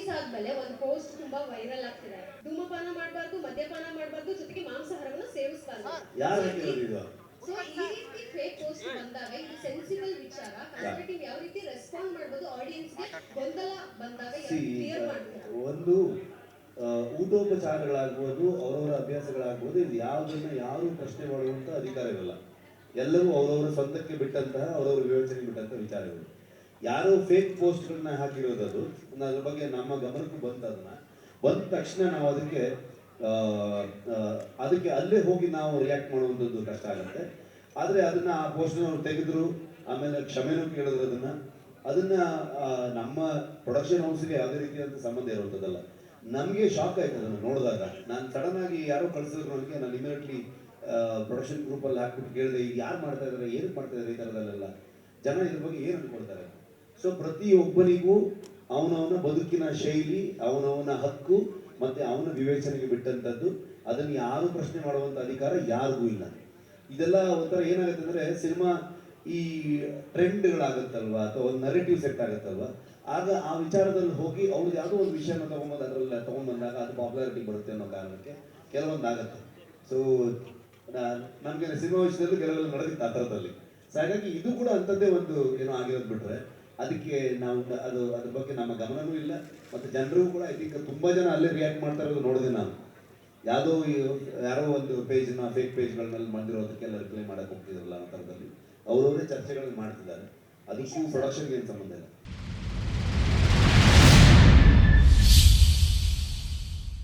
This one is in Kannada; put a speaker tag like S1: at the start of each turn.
S1: ರಿಲೀಸ್ ಆದ್ಮೇಲೆ ಒಂದು ಪೋಸ್ಟ್ ತುಂಬಾ ವೈರಲ್ ಆಗ್ತಿದೆ. ಧೂಮಪಾನ ಮಾಡಬಾರ್ದು ಮದ್ಯಪಾನ ಮಾಡಬಾರ್ದು ಜೊತೆಗೆ ಮಾಂಸಾಹಾರವನ್ನು ಸೇವಿಸಬಾರ್ದು. ಸೊ ಈ ರೀತಿ ಫೇಕ್ ಪೋಸ್ಟ್ ಬಂದಾಗ ಇದು ಸೆನ್ಸಿಬಲ್ ವಿಚಾರ ನೀವು ಯಾವ ರೀತಿ ರೆಸ್ಪಾಂಡ್ ಆಡಿಯನ್ಸ್ಗೆ ಗೊಂದಲ ಬಂದಾಗ ಕ್ಲಿಯರ್ ಮಾಡಬಹುದು
S2: ಒಂದು ಊಟೋಪಚಾರಗಳಾಗ್ಬೋದು ಅವರವರ ಅಭ್ಯಾಸಗಳಾಗ್ಬೋದು ಇದು ಯಾವುದನ್ನ ಯಾರು ಪ್ರಶ್ನೆ ಮಾಡುವಂತ ಅಧಿಕಾರ ಇರಲ್ಲ ಎಲ್ಲರೂ ಅವರವರ ಸ್ವಂತಕ್ಕೆ ಬಿಟ್ಟಂತಹ ಅವರವರ ವಿವೇಚನೆ ಬಿಟ್ಟಂತಹ ವಿಚಾರಗಳು. ಯಾರೋ ಫೇಕ್ ಪೋಸ್ಟ್ಗಳನ್ನ ಹಾಕಿರೋದು ಅದು ಅದ್ರ ಬಗ್ಗೆ ನಮ್ಮ ಗಮನಕ್ಕೂ ಬಂತು ಅದನ್ನ ಬಂದ ತಕ್ಷಣ ನಾವು ಅದಕ್ಕೆ ಅದಕ್ಕೆ ಅಲ್ಲೇ ಹೋಗಿ ನಾವು ರಿಯಾಕ್ಟ್ ಮಾಡುವಂಥದ್ದು ಕಷ್ಟ ಆಗುತ್ತೆ. ಆದರೆ ಅದನ್ನ ಆ ಪೋಸ್ಟ್ ಅವ್ರು ತೆಗೆದ್ರು, ಆಮೇಲೆ ಕ್ಷಮೆನೂ ಕೇಳಿದ್ರು ಅದನ್ನ. ಅದನ್ನ ನಮ್ಮ ಪ್ರೊಡಕ್ಷನ್ ಹೌಸ್ಗೆ ಯಾವುದೇ ರೀತಿಯಾದ ಸಂಬಂಧ ಇರುವಂಥದ್ದಲ್ಲ. ನಮಗೆ ಶಾಕ್ ಆಯ್ತು ಅದನ್ನು ನೋಡಿದಾಗ. ನಾನು ಸಡನ್ ಆಗಿ ಯಾರೋ ಕಳಿಸಿದ್ರು ನನಗೆ, ನಾನು ಇಮಿಡಿಯೇಟ್ಲಿ ಪ್ರೊಡಕ್ಷನ್ ಗ್ರೂಪಲ್ಲಿ ಹಾಕ್ಬಿಟ್ಟು ಕೇಳಿದೆ ಈಗ ಯಾರು ಮಾಡ್ತಾ ಇದ್ದಾರೆ ಏನಕ್ಕೆ ಮಾಡ್ತಾ ಇದ್ದಾರೆ ಈ ಥರದಲ್ಲೆಲ್ಲ ಜನ ಇದ್ರ ಬಗ್ಗೆ ಏನು ಅನ್ಕೊಳ್ತಾರೆ? ಸೊ ಪ್ರತಿಯೊಬ್ಬನಿಗೂ ಅವನವನ ಬದುಕಿನ ಶೈಲಿ, ಅವನವನ ಹಕ್ಕು ಮತ್ತೆ ಅವನ ವಿವೇಚನೆಗೆ ಬಿಟ್ಟಂಥದ್ದು ಅದನ್ನು ಯಾರು ಪ್ರಶ್ನೆ ಮಾಡುವಂಥ ಅಧಿಕಾರ ಯಾರಿಗೂ ಇಲ್ಲ. ಇದೆಲ್ಲ ಒಂಥರ ಏನಾಗುತ್ತೆ ಅಂದ್ರೆ ಸಿನಿಮಾ ಈ ಟ್ರೆಂಡ್ಗಳಾಗುತ್ತಲ್ವಾ ಅಥವಾ ಒಂದು ನರೇಟಿವ್ ಸೆಟ್ ಆಗುತ್ತಲ್ವಾ? ಆಗ ಆ ವಿಚಾರದಲ್ಲಿ ಹೋಗಿ ಅವ್ರದ್ದು ಯಾವುದೋ ಒಂದು ವಿಷಯನ ತಗೊಂಬಂದು ಅದರಲ್ಲಿ ತಗೊಂಡ್ಬಂದಾಗ ಅದು ಪಾಪ್ಯುಲಾರಿಟಿ ಬರುತ್ತೆ ಅನ್ನೋ ಕಾರಣಕ್ಕೆ ಕೆಲವೊಂದು ಆಗುತ್ತೆ. ಸೊ ನಮಗೆ ಸಿನಿಮಾ ವಿಷಯದಲ್ಲಿ ಕೆಲವೆಲ್ಲ ನಡೆದಿತ್ತು ಆ ಥರದಲ್ಲಿ. ಸೊ ಹಾಗಾಗಿ ಇದು ಕೂಡ ಅಂಥದ್ದೇ ಒಂದು ಏನೋ ಆಗಿರೋದು ಬಿಟ್ರೆ ಅದಕ್ಕೆ ನಾವು ಅದು, ಅದ್ರ ಬಗ್ಗೆ ನಮ್ಮ ಗಮನವೂ ಇಲ್ಲ. ಮತ್ತು ಜನರು ಕೂಡ ಐ ಥಿಂಕ್ ತುಂಬ ಜನ ಅಲ್ಲೇ ರಿಯಾಕ್ಟ್ ಮಾಡ್ತಾ ಇರೋದು ನೋಡಿದೆ ನಾನು. ಯಾವುದೋ ಯಾರೋ ಒಂದು ಪೇಜ್ನ ಫೇಕ್ ಪೇಜ್ಗಳನ್ನೆಲ್ಲ ಬಂದಿರೋದಕ್ಕೆಲ್ಲ ರಿಪ್ಲೈ ಮಾಡೋಕ್ಕೆ ಹೋಗ್ತಿದ್ರಲ್ಲ ಆ ಥರದಲ್ಲಿ. ಅವರವರೇ ಚರ್ಚೆಗಳನ್ನ ಮಾಡ್ತಿದ್ದಾರೆ. ಅದಕ್ಕೂ ಪ್ರೊಡಕ್ಷನ್ಗೆ ಏನು ಸಂಬಂಧ ಇಲ್ಲ.